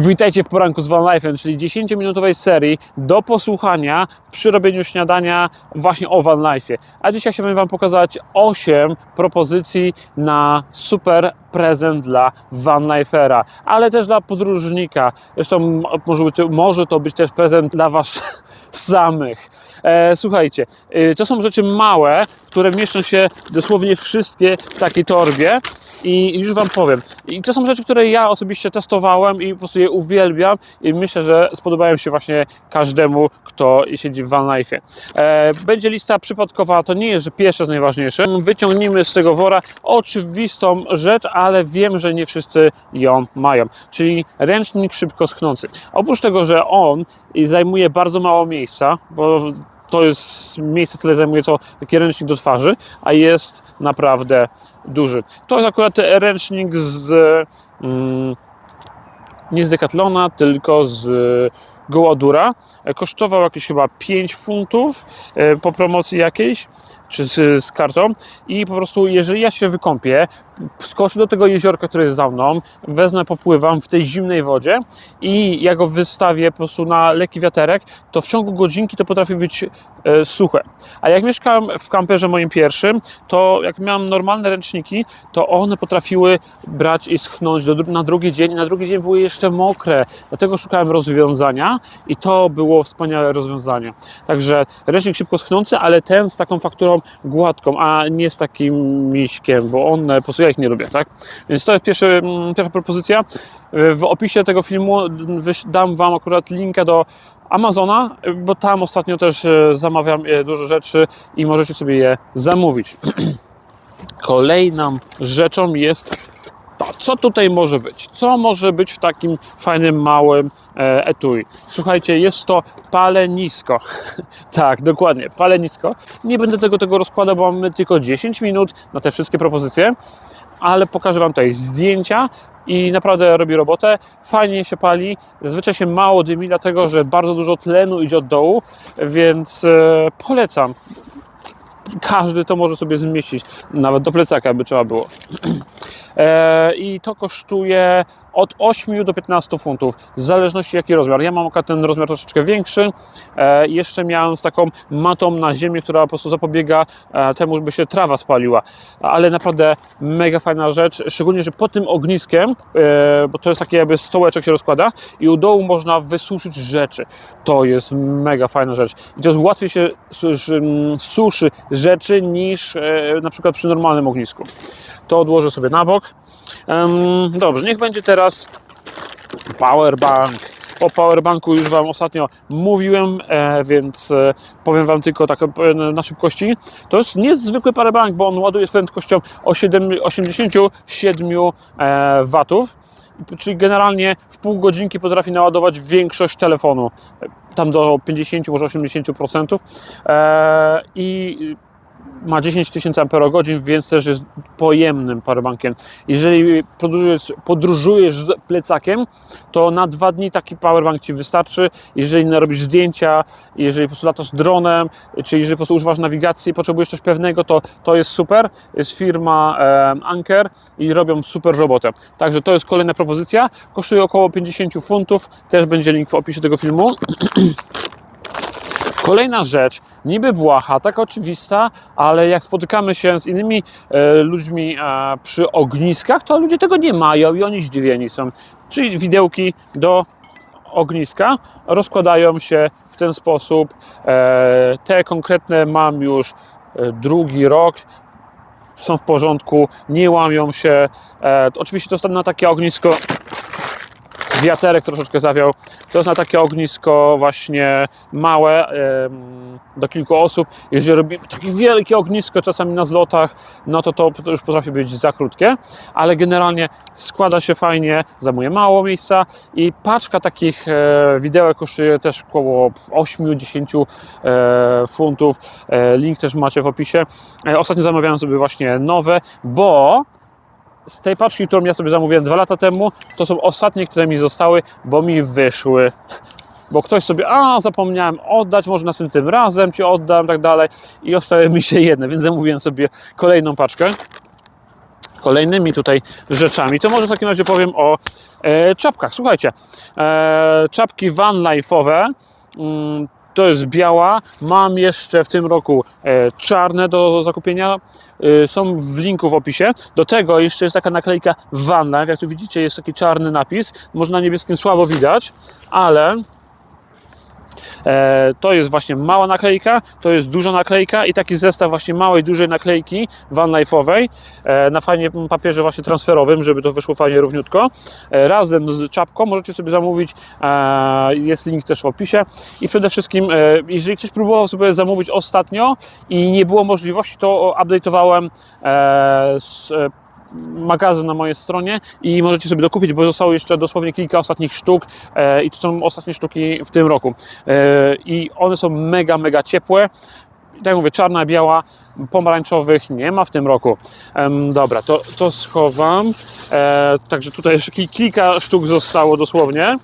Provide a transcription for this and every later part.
Witajcie w poranku z Van Life'em, czyli 10-minutowej serii do posłuchania przy robieniu śniadania właśnie o Van Life'ie. A dzisiaj chciałbym Wam pokazać 8 propozycji na super prezent dla Van Life'era, ale też dla podróżnika. Zresztą może, być, może to być też prezent dla Was samych. E, słuchajcie, y, to są rzeczy małe, które mieszczą się dosłownie wszystkie w takiej torbie. I już Wam powiem. I to są rzeczy, które ja osobiście testowałem i po prostu je uwielbiam i myślę, że spodobają się właśnie każdemu, kto siedzi w Van Life'ie. E, będzie lista przypadkowa, to nie jest, że pierwsze jest najważniejsze. Wyciągnijmy z tego wora oczywistą rzecz, ale wiem, że nie wszyscy ją mają. Czyli ręcznik szybko schnący. Oprócz tego, że on zajmuje bardzo mało miejsca, bo to jest miejsce, tyle zajmuje co taki ręcznik do twarzy, a jest naprawdę duży. To jest akurat ręcznik z mm, nie z Decathlona, tylko z Goładura. Kosztował jakieś chyba 5 funtów e, po promocji jakiejś, czy z, z kartą. I po prostu, jeżeli ja się wykąpię, skoczę do tego jeziorka, które jest za mną, wezmę, popływam w tej zimnej wodzie i ja go wystawię po prostu na lekki wiaterek, to w ciągu godzinki to potrafi być e, suche. A jak mieszkałem w kamperze moim pierwszym, to jak miałem normalne ręczniki, to one potrafiły brać i schnąć do, na drugi dzień, na drugi dzień były jeszcze mokre. Dlatego szukałem rozwiązania i to było wspaniałe rozwiązanie. Także ręcznik szybko schnący, ale ten z taką fakturą gładką, a nie z takim miśkiem, bo on e, po prostu ich nie lubię, tak? Więc to jest pierwszy, mm, pierwsza propozycja. W opisie tego filmu dam Wam akurat linkę do Amazona, bo tam ostatnio też e, zamawiam e, dużo rzeczy i możecie sobie je zamówić. Kolejną rzeczą jest to, co tutaj może być? Co może być w takim fajnym, małym e, etui? Słuchajcie, jest to palenisko. tak, dokładnie, palenisko. Nie będę tego, tego rozkładał, bo mamy tylko 10 minut na te wszystkie propozycje, ale pokażę Wam tutaj zdjęcia i naprawdę robi robotę. Fajnie się pali, zazwyczaj się mało dymi, dlatego że bardzo dużo tlenu idzie od dołu, więc e, polecam. Każdy to może sobie zmieścić, nawet do plecaka by trzeba było. E, I to kosztuje od 8 do 15 funtów, w zależności jaki rozmiar. Ja mam akurat ten rozmiar troszeczkę większy. E, Jeszcze miałem z taką matą na ziemię, która po prostu zapobiega e, temu, żeby się trawa spaliła. Ale naprawdę mega fajna rzecz, szczególnie, że pod tym ogniskiem, bo to jest taki jakby stołeczek się rozkłada i u dołu można wysuszyć rzeczy. To jest mega fajna rzecz. I to jest łatwiej się suszy, rzeczy niż na przykład przy normalnym ognisku. To odłożę sobie na bok. Dobrze, niech będzie teraz powerbank. O powerbanku już Wam ostatnio mówiłem, e, więc e, powiem Wam tylko tak e, na szybkości. To jest niezwykły powerbank, bo on ładuje z prędkością o 7, 87 e, watów. Czyli generalnie w pół godzinki potrafi naładować większość telefonu. Tam do 50, może 80%. E, I ma 10 tysięcy ampere więc też jest pojemnym powerbankiem. Jeżeli podróżujesz, podróżujesz z plecakiem, to na dwa dni taki powerbank Ci wystarczy. Jeżeli narobisz zdjęcia, jeżeli po prostu latasz dronem, czy jeżeli po prostu używasz nawigacji potrzebujesz coś pewnego, to to jest super. Jest firma e, Anker i robią super robotę. Także to jest kolejna propozycja. Kosztuje około 50 funtów. Też będzie link w opisie tego filmu. Kolejna rzecz, niby błaha, taka oczywista, ale jak spotykamy się z innymi e, ludźmi e, przy ogniskach, to ludzie tego nie mają i oni zdziwieni są. Czyli widełki do ogniska rozkładają się w ten sposób. E, te konkretne mam już e, drugi rok. Są w porządku, nie łamią się. E, to oczywiście to na takie ognisko wiaterek troszeczkę zawiał. To jest na takie ognisko właśnie małe, do kilku osób. Jeżeli robimy takie wielkie ognisko, czasami na zlotach, no to to, już potrafi być za krótkie, ale generalnie składa się fajnie, zajmuje mało miejsca i paczka takich e, widełek kosztuje też około 8-10 e, funtów. E, link też macie w opisie. Ostatnio zamawiałem sobie właśnie nowe, bo z tej paczki, którą ja sobie zamówiłem dwa lata temu, to są ostatnie, które mi zostały, bo mi wyszły. Bo ktoś sobie, a zapomniałem oddać, może następnym razem ci oddam, tak dalej. I ostatły mi się jedne, więc zamówiłem sobie kolejną paczkę. kolejnymi tutaj rzeczami, to może w takim razie powiem o e, czapkach. Słuchajcie, e, czapki van life'owe. Mm, to jest biała. Mam jeszcze w tym roku e, czarne do zakupienia. E, są w linku w opisie. Do tego jeszcze jest taka naklejka Van Life. Jak tu widzicie, jest taki czarny napis. Może na niebieskim słabo widać, ale to jest właśnie mała naklejka, to jest duża naklejka i taki zestaw właśnie małej, dużej naklejki van life'owej e, na fajnie papierze właśnie transferowym, żeby to wyszło fajnie równiutko. E, razem z czapką możecie sobie zamówić, e, jest link też w opisie i przede wszystkim, e, jeżeli ktoś próbował sobie zamówić ostatnio i nie było możliwości, to update'owałem e, e, magazyn na mojej stronie i możecie sobie dokupić, bo zostało jeszcze dosłownie kilka ostatnich sztuk e, i to są ostatnie sztuki w tym roku. E, I one są mega, mega ciepłe. Tak jak mówię, czarna, biała, pomarańczowych nie ma w tym roku. Dobra, to, to schowam. E, także tutaj jeszcze ki- kilka sztuk zostało dosłownie.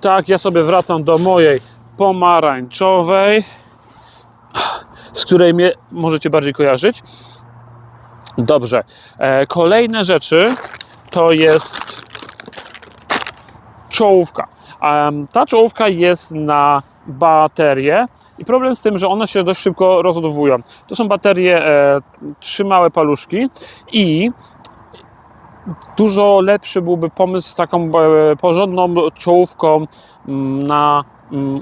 Tak, ja sobie wracam do mojej pomarańczowej, z której mnie możecie bardziej kojarzyć. Dobrze. E, kolejne rzeczy to jest czołówka. Ta czołówka jest na baterię i problem z tym, że one się dość szybko rozładowują. To są baterie e, trzy małe paluszki i dużo lepszy byłby pomysł z taką e, porządną czołówką mm, na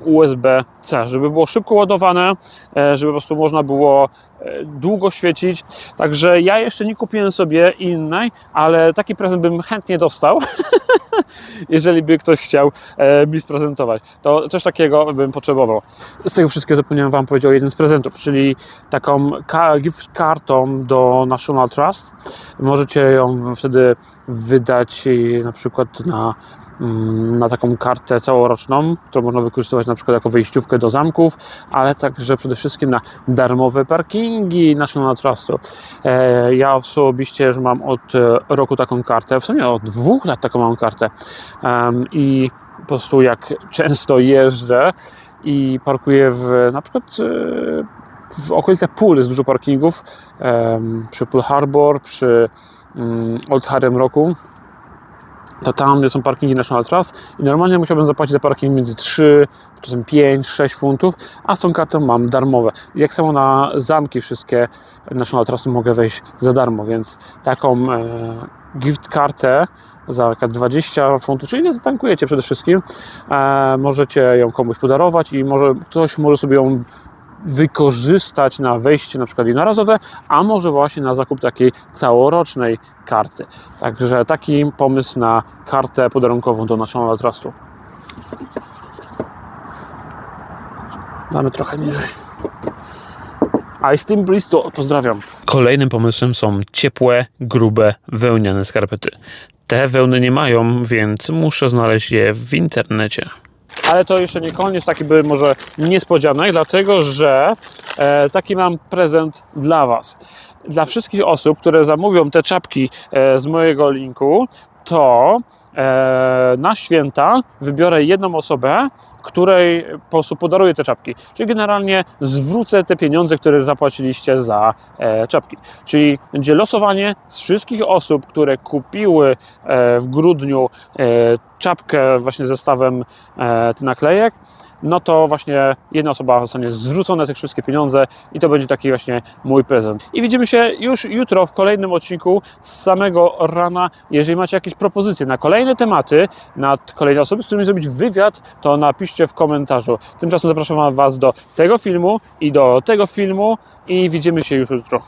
USB-C, żeby było szybko ładowane, e, żeby po prostu można było e, długo świecić. Także ja jeszcze nie kupiłem sobie innej, ale taki prezent bym chętnie dostał, jeżeli by ktoś chciał e, mi sprezentować. To coś takiego bym potrzebował. Z tego wszystkiego zapomniałem Wam powiedzieć o jednym z prezentów, czyli taką gift kartą do National Trust. Możecie ją wtedy wydać na przykład na mm, na taką kartę całoroczną, którą można wykorzystywać na przykład jako wejściówkę do zamków, ale także przede wszystkim na darmowe parkingi National Trustu. E, ja osobiście już mam od e, roku taką kartę, w sumie od dwóch lat taką mam kartę i po prostu jak często jeżdżę i parkuję w na przykład e, w okolicach Pool jest dużo parkingów, przy Pool Harbor, przy mm, Old Harem Rocku, to tam są parkingi National Trust i normalnie musiałbym zapłacić za parking między 3, czasem 5, 6 funtów, a z tą kartą mam darmowe. Jak samo na zamki wszystkie National Trustu mogę wejść za darmo, więc taką e, gift kartę za jakieś 20 funtów, czyli nie zatankujecie przede wszystkim, e, możecie ją komuś podarować i może ktoś może sobie ją wykorzystać na wejście na przykład jednorazowe, a może właśnie na zakup takiej całorocznej karty. Także taki pomysł na kartę podarunkową do National Trustu. Damy trochę niżej. Ice Team Bristol, pozdrawiam. Kolejnym pomysłem są ciepłe, grube, wełniane skarpety. Te wełny nie mają, więc muszę znaleźć je w internecie. Ale to jeszcze nie koniec, taki był może niespodzianek, dlatego że e, taki mam prezent dla Was. Dla wszystkich osób, które zamówią te czapki e, z mojego linku, to na święta wybiorę jedną osobę, której po prostu podaruję te czapki. Czyli generalnie zwrócę te pieniądze, które zapłaciliście za e, czapki. Czyli będzie losowanie z wszystkich osób, które kupiły e, w grudniu e, czapkę właśnie zestawem e, naklejek, no to właśnie jedna osoba zostanie zwrócone te wszystkie pieniądze i to będzie taki właśnie mój prezent. I widzimy się już jutro w kolejnym odcinku z samego rana. Jeżeli macie jakieś propozycje na kolejne tematy, na kolejne osoby, z którymi zrobić wywiad, to napiszcie w komentarzu. Tymczasem zapraszam Was do tego filmu i do tego filmu i widzimy się już jutro.